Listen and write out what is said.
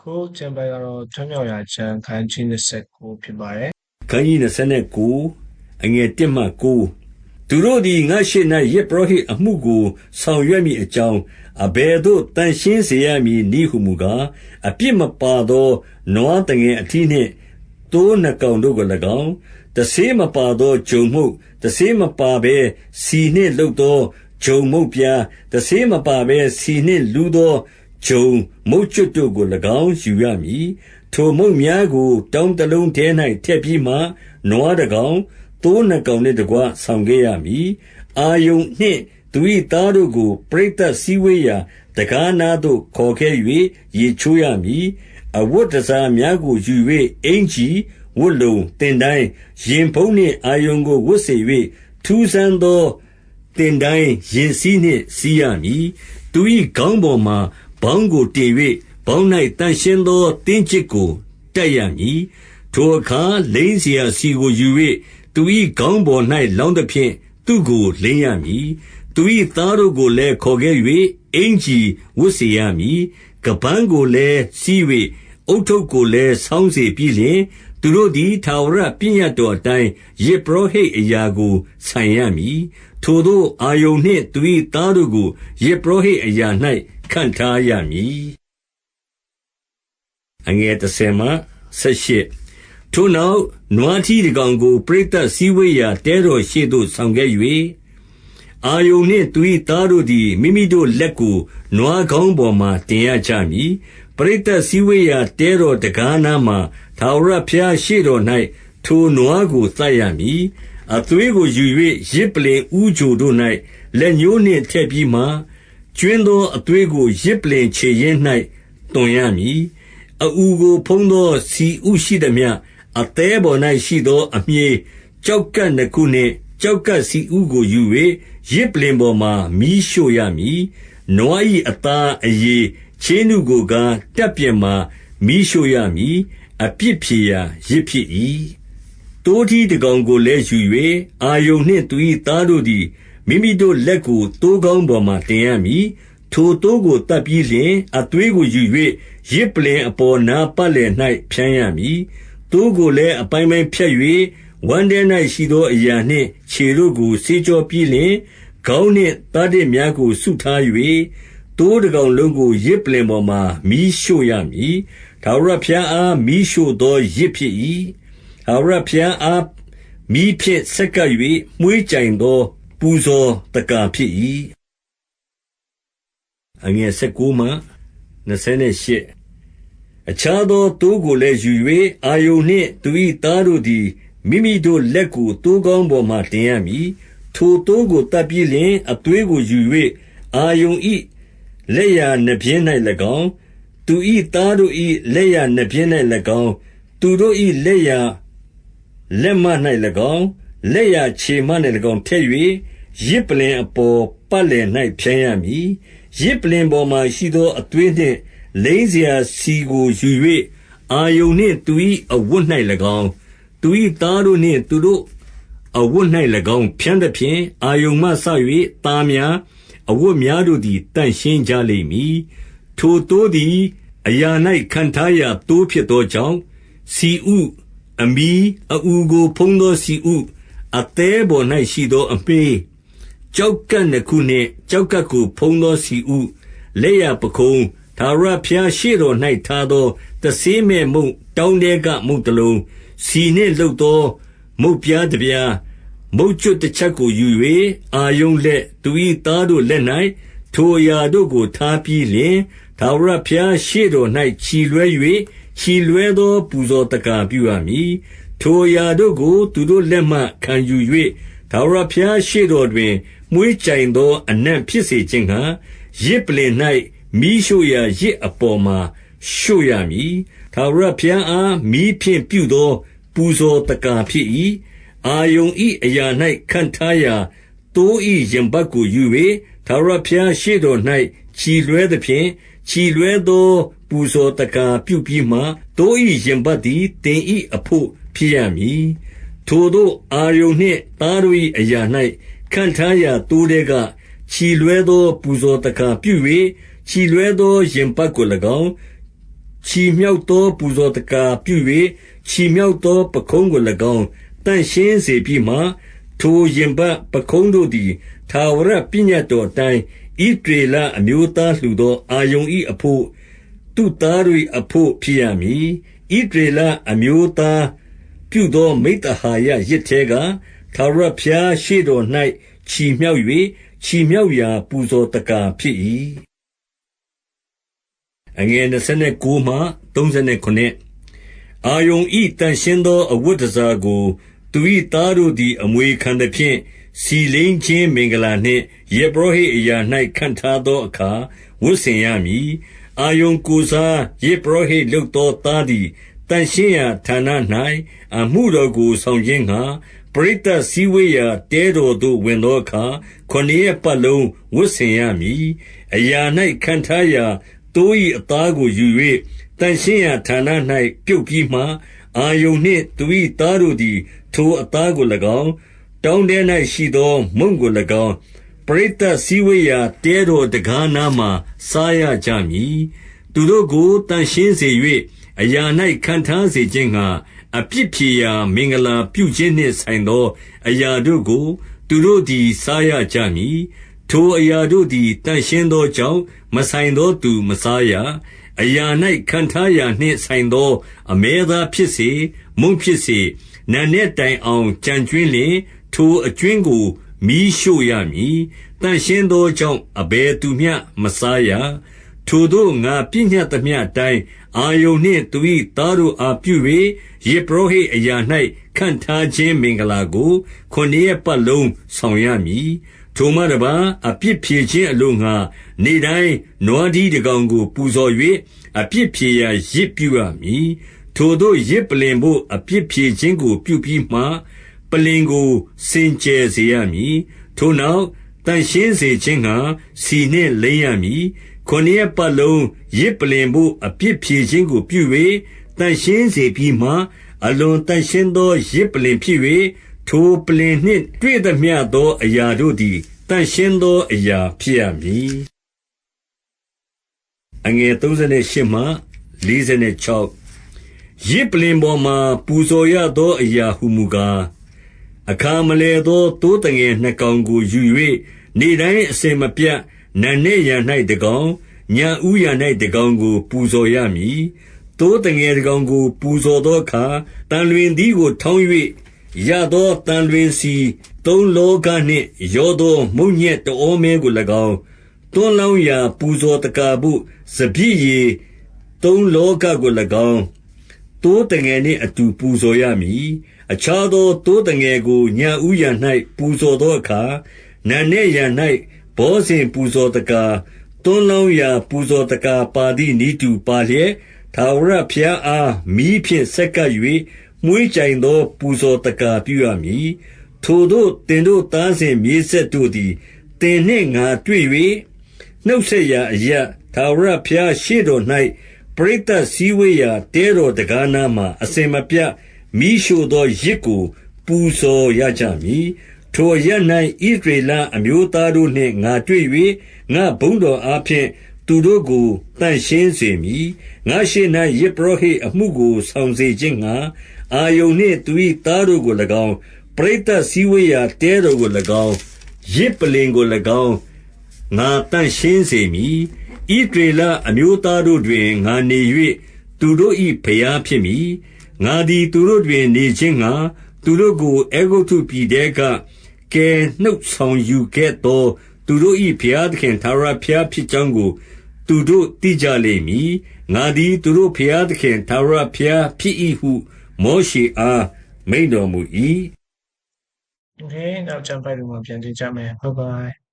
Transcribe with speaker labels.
Speaker 1: ခုကျမ်းပိုင်းကတော့ထွန်းမြောက်ရာချမ်းခန်းကြီး29ဖြစ်ပါတယ်
Speaker 2: ခန်းကြီး29အငယ်1မှ9သူတို့သည်ငါရှိ၌ယေဘရဟိအမှုကိုဆောင်ရွက်မိအကြောင်းအဘယ်သို့တန်ရှင်းစေရမည်နည်းဟုမူကားအပြစ်မပါသောနွားတငယ်အထီးနှင့်တိုးနှကောင်တို့ကို၎င်းတဆေးမပါသောဂျုံမှုတဆေးမပါဘဲစီနှင့်လှုပ်သောဂျုံမုတ်ပြားတဆေးမပါဘဲစီနှင့်လူသော ဂျုံ မုတ်ကျွတ်တို့ကို၎င်း ယူရမည် ထိုမုတ်များကို တောင်းတလုံးထဲ၌ထည့်ပြီးမှ နွားတကောင် သိုးနှစ်ကောင်နှင့်တကွ ဆောင်ခဲ့ရမည် အာယုန်နှင့်သူ၏သားတို့ကို ပရိသတ်စည်းဝေးရာတကားနာသို့ ခေါ်ခဲ့၍ရေချိုးရမည် အဝတ်တစားများကို ယူ၍အင်ကြီးဝတ်လုံတင်တိုင်း ရင်ဖုံးနှင့် အာယုန်ကို ဝတ်စေ၍ထူးဆန်းသောတင်တိုင်းရင်စည်းနှင့်စီးရမည် သူ၏ခေါင်းပေါ်မှာ ဘောင်းကိုတင်၍ဘောင်း၌သန့်ရှင်းသော သင်းကျစ်ကို တပ်ရမည်။ထိုအခါ လိမ်းစရာဆီကိုယူ၍သူ၏ခေါင်းပေါ်၌လောင်းသဖြင့် သူ့ကို လိမ်းရမည်။သူ၏သားတို့ကိုလည်း ခေါ်ခဲ့၍အင်္ကျီဝတ်စေရမည်။ခါးပန်းကိုလည်းစည်း၍ဦးထုပ်ကိုလည်း ဆောင်းစေပြီးလျှင်၊သူတို့သည် ထာဝရပညတ်တော်အတိုင်း ယဇ်ပုရောဟိတ်အရာကို ဆိုင်ရမည်။ထိုသို့ အာရုန်နှင့် သူ၏သားတို့ကို ယဇ်ပုရောဟိတ်အရာ၌ ခန့်ထားရမည်အငယ်30မှ78ထိုနောက်နွားထီးတကောင်ကိုပရိသတ်စည်းဝေးရာတဲတော်ရှေ့သို့ဆောင်ခဲ့၍အာယုန်နှင့်သူ၏သားတို့သည်မိမိတို့လက်ကိုနွားခေါင်းပေါ်မှတင်ရကြမည်ပရိသတ်စည်းဝေးရာတဲတော်တကားနားမှာထာဝရဘုရားရှေ့တော်၌ထိုနွားကိုသတ်ရမည်အသွေးကိုယူ၍ရစ်ပလင်ဥကြိုတို့၌လက်ညှိုးနှင့်ထည့်ပြီးမှ ကျွင်းသောအသွေးကိုရစ်ပလင်ခြေရင်း၌တွန်ရမည်အူကိုဖုံးသောစီဥရှိသမျှ အသေးပေါ်၌ရှိသော အမြည်ကြောက်ကပ်နှစ်ခုနှင့်ကြောက်ကပ်စီဥကိုယူ၍ရစ်ပလင်ပေါ်မှာ မီးရှို့ရမည် နွား၏အသား အရေခြေနုကိုကားတက်ပြင်မှာ မီးရှို့ရမည် အပြစ်ဖြေရာရစ်ဖြစ်၏တိုးထီးတကောင်ကိုလည်းယူ၍အာယုန်နှင့်သူ၏သားတို့သည် မိမိတို့လက်ကိုတိုးကောင်းပေါ်မှတင်ရမည် ထိုတိုးကိုတပ်ပြီးလျှင် အသွေးကိုယူ၍ရစ်ပလင်အပေါ်နာပတ်လည်၌ဖြန်းရမည်တိုးကိုလည်း အပိုင်းပိုင်းဖြတ်၍ဝမ်းထဲ၌ရှိသော အရာနှင့် ခြေတို့ကို ဆေးကြောပြီးလျှင် ခေါင်းနှင့် သားတစ်များကိုဆုထား၍တိုးတကောင်လုံးကိုရစ်ပလင်ပေါ်မှာ မီးရှို့ရမည် ထာဝရဘုရားအား မီးရှို့သောရစ်ဖြစ်၏ထာဝရဘုရားအား မီးဖြင့် ဆက်ကပ်၍မွှေးကြိုင်သော ပူဇော်တကာဖြစ်၏အငယ်19မှ28အခြားသော သိုးကိုလည်းယူ၍အာယုန်နှင့် သူ၏သားတို့သည် မိမိတို့လက်ကို သိုးခေါင်းပေါ်မှာ တင်ရမည် ထိုသိုးကိုတပ်ပြီးလျှင် အသွေးကိုယူ၍အာယုန်၏လက်ရနှပြင်း၌၎င်း သူ၏သားတို့၏လက်ရနှပြင်း၌၎င်း သူတို့၏လက်ရလက်မ၌၎င်း လက်ျာခြေမနှင့်၎င်းထည့်၍ယဇ်ပလ္လင်အပေါ်ပတ်လည်၌ဖြန်းရမည်။ယဇ်ပလ္လင်ပေါ်မှာရှိသော အသွေးနှင့် လိမ်းစရာဆီကိုယူ၍အာရုန်နှင့်သူ၏အဝတ်၌၎င်း၊သူ၏သားတို့နှင့် သူတို့အဝတ်၌၎င်း ဖြန်းသဖြင့်၊အာရုန်မှစ၍သားများ၊အဝတ်များတို့သည် သန့်ရှင်းကြလိမ့်မည်။ထိုသိုးသည် အရာ၌ခန့်ထားရာသိုးဖြစ်သောကြောင့်၊ဆီဥ၊အမြီး၊အအူကိုဖုံးသောဆီဥ အသေးပေါ်၌ရှိသော အမေးကြောက်ကပ်နှစ်ခုနှင့်ကြောက်ကပ်ကို ဖုံးသောစီဥ လက်ရပခုံး ထာဝရဘုရားရှေ့တော်၌ထားသော တဆေးမဲ့မုတ်တောင်းတဲက မုတ်တလုံးစီနှင့်လှုပ်သော မုတ်ပြားတပြား မုတ်ကျွတ်တစ်ချက်ကိုယူ၍အာယုံလက် သူ၏သားတို့လက်၌ထိုအရာတို့ကို ထားပြီးလျင် ထာဝရဘုရားရှေ့တော်၌ခြီလွဲ၍ခြီလွဲသော ပူဇော်တကာပြုရမည် ထိုအရာတို့ကို သူတို့လက်မှခံယူ၍ထာဝရဘုရားရှေ့တော်တွင် မွေးကြိုင်သော အနံ့ဖြစ်စေခြင်းဟာရစ်ပလင်၌မီးရှို့ရာရစ်အပေါ်မှာ ရှို့ရမည် ထာဝရဘုရားအား မီးဖြင့်ပြုသော ပူဇော်တကာဖြစ်၏အာယုန်ဤအရာ၌ခံထားရာတိုးဤရင်ဘတ်ကိုယူ၍ထာဝရဘုရားရှေ့တော်၌ခြီလွဲသဖြင့်ခြီလွဲသော ပူဇော်တကာပြုပြီးမှတိုးဤရင်ဘတ်သည်တင်ဤအဖို့ ဖြစ်ရမည် ထိုတို့ အာယုန်နှင့် သားတို့၏အရာ၌ခံထားရာတိုးတဲ့ကခြီလွဲသော ပူဇော်တကာပြု၍ခြီလွဲသော ရင်ပတ်ကို၎င်း ချီမြှောက်သော ပူဇော်သက္ကာပြု၍ချီမြှောက်သော ပခုံးကို၎င်း သန့်ရှင်းစေပြီးမှ၊ထိုရင်ပတ် ပခုံးတို့သည် ထာဝရပညတ်တော်အတိုင်း ဣသရေလအမျိုးသားလှူသော အာရုန်၏အဘို့၊သူ့သားတို့၏အဘို့ ဖြစ်ရမည်။ဣသရေလအမျိုးသား ပြုသောမိဿဟာယယဇ်ထဲက၊ထာဝရဘုရားရှေ့တော်၌ချီမြှောက်၍ချီမြှောက်ရာပူဇော်သက္ကာဖြစ်၏။29အာရုန်၏သန့်ရှင်းသောအဝတ်တန်ဆာကိုသူ၏သားတို့သည်အမွေခံသဖြင့်၊ဆီလိမ်းခြင်းမင်္ဂလာနှင့်ယဇ်ပုရောဟိတ်အရာ၌ခန့်ထားသောအခါဝတ်ဆင်ရမည်။30အာရုန်ကိုယ်စားယဇ်ပုရောဟိတ်လုပ်သောသားသည်၊ သန့်ရှင်းရာဌာန၌အမှုတော်ကို ဆောင်ခြင်းငှါ၊ပရိသတ်စည်းဝေးရာ တဲတော်သို့ ဝင်သောအခါ ခုနစ်ရက်ပတ်လုံး ဝတ်ဆင်ရမည်။31အရာ၌ခန့်ထားရာ သိုး၏အသားကိုယူ၍၊သန့်ရှင်းရာဌာန၌ပြုတ်ပြီးမှ၊အာရုန်နှင့်သူ၏သားတို့သည် ထိုအသားကို၎င်း၊တောင်းထဲ၌ရှိသော မုန့်ကို၎င်း၊ပရိသတ်စည်းဝေးရာ တဲတော်တံခါးနားမှာ စားရကြမည်။32သူတို့ကို သန့်ရှင်းစေ၍၊ အရာ၌ခန့်ထားစေခြင်းငှါ၊အပြစ်ဖြေရာ မင်္ဂလာပြုခြင်းနှင့်ဆိုင်သော အရာတို့ကို သူတို့သည် စားရကြမည်။ထိုအရာတို့သည် သန့်ရှင်းသောကြောင့်၊မဆိုင်သောသူမစားရ။33အရာ၌ခန့်ထားရာနှင့်ဆိုင်သော အမဲသားဖြစ်စေ၊မုန့်ဖြစ်စေ၊နံနက်တိုင်အောင် ကျန်ကြွင်းလျှင်၊ထိုအကြွင်းကို မီးရှို့ရမည်။သန့်ရှင်းသောကြောင့် အဘယ်သူမျှ မစားရ။34ထိုသို့ ငါပညတ်သမျှအတိုင်း၊ အာရုန်နှင့်သူ၏သားတို့အားပြု၍၊ယဇ်ပုရောဟိတ်အရာ၌ခန့်ထားခြင်းမင်္ဂလာကို ခုနစ်ရက်ပတ်လုံး ဆောင်ရမည်။35ထိုမှတပါး၊အပြစ်ဖြေခြင်းအလိုငှါ၊နေ့တိုင်းနွားထီး တကောင်ကို ပူဇော်၍၊အပြစ်ဖြေရာယဇ်ပြုရမည်။ထိုသို့ယဇ်ပလ္လင်ဘို့ အပြစ်ဖြေခြင်းကို ပြုပြီးမှ၊ပလ္လင်ကို စင်ကြယ်စေရမည်။ထိုနောက်၊သန့်ရှင်းစေခြင်းငှါ ဆီနှင့်လိမ်းရမည်။36 ခုနစ်ရက်ပတ်လုံးယဇ်ပလ္လင်ဘို့ အပြစ်ဖြေခြင်းကို ပြု၍သန့်ရှင်းစေပြီးမှ၊အလွန်သန့်ရှင်းသော ယဇ်ပလ္လင်ဖြစ်၍၊ထိုပလ္လင်နှင့် တွေ့သမျှသောအရာတို့သည် သန့်ရှင်းသောအရာ ဖြစ်ရမည်။37ယဇ်ပလ္လင်ပေါ်မှာ ပူဇော်ရသောအရာဟူမူကား၊အခါမလည်သော သိုးသငယ်နှစ်ကောင်ကို ယူ၍၊နေ့တိုင်း အစဉ်မပြတ် နံနက်ယံ၌တကောင်၊ညဦးယံ၌တကောင်ကို ပူဇော်ရမည်။38သိုးသငယ်တကောင်ကို ပူဇော်သောအခါ၊သံလွင်သီးကို ထောင်း၍ရသောသံလွင်ဆီသုံးလောဃနှင့် ရောသော မုန့်ညက်တဩမဲကို၎င်း၊သွန်းလောင်းရာ ပူဇော်သက္ကာဘို့ စပျစ်ရည်သုံးလောဃကို၎င်း၊သိုးသငယ်နှင့်အတူ ပူဇော်ရမည်။39အခြားသော သိုးသငယ်ကို ညဦးယံ၌ပူဇော်သောအခါ၊နံနက်ယံ၌ ဘောဇဉ်ပူဇော်သက္ကာ၊သွန်းလောင်းရာ ပူဇော်သက္ကာပါသည်နည်းတူပါလျက်၊ထာဝရဘုရားအား မီးဖြင့် ဆက်ကပ်၍မွှေးကြိုင်သော ပူဇော်သက္ကာပြုရမည်။40ထိုသို့ သင်တို့သားစဉ်မြေးဆက်တို့သည် သင်နှင့်ငါတွေ့၍၊နှုတ်ဆက်ရာအရပ်၊ထာဝရဘုရားရှေ့တော်၌ပရိသတ်စည်းဝေးရာ တဲတော်တံခါးနားမှာ အစဉ်မပြတ် မီးရှို့သောယဇ်ကို ပူဇော်ရကြမည်။41 ထိုအရပ်၌ဣသရေလအမျိုးသားတို့နှင့် ငါတွေ့၍၊ငါ့ဘုန်းတော်အားဖြင့် သူတို့ကို သန့်ရှင်းစေမည်။ငါ့ရှေ့၌ယဇ်ပုရောဟိတ်အမှုကို ဆောင်စေခြင်းငှါ၊အာရုန်နှင့်သူ၏သားတို့ကို၎င်း၊ပရိသတ်စည်းဝေးရာ တဲတော်ကို၎င်း၊ယဇ်ပလ္လင်ကို၎င်း၊ငါသန့်ရှင်းစေမည်။42ဣသရေလအမျိုးသားတို့တွင် ငါနေ၍၊သူတို့၏ဘုရားဖြစ်မည်။ငါသည် သူတို့တွင် နေခြင်းငှါ၊သူတို့ကို အဲဂုတ္တုပြည်ထဲက ကယ်နှုတ်ဆောင်ယူခဲ့သော သူတို့၏ဘုရားသခင် ထာဝရဘုရားဖြစ်ကြောင်းကို သူတို့သိကြလိမ့်မည်။ငါသည် သူတို့ဘုရားသခင် ထာဝရဘုရားဖြစ်၏ဟု မောရှေအား မိန့်တော်မူ၏။
Speaker 1: Okay နောက်ကျမ်းပိုဒ်မှာ ပြန်တွေ့ကြမယ် bye bye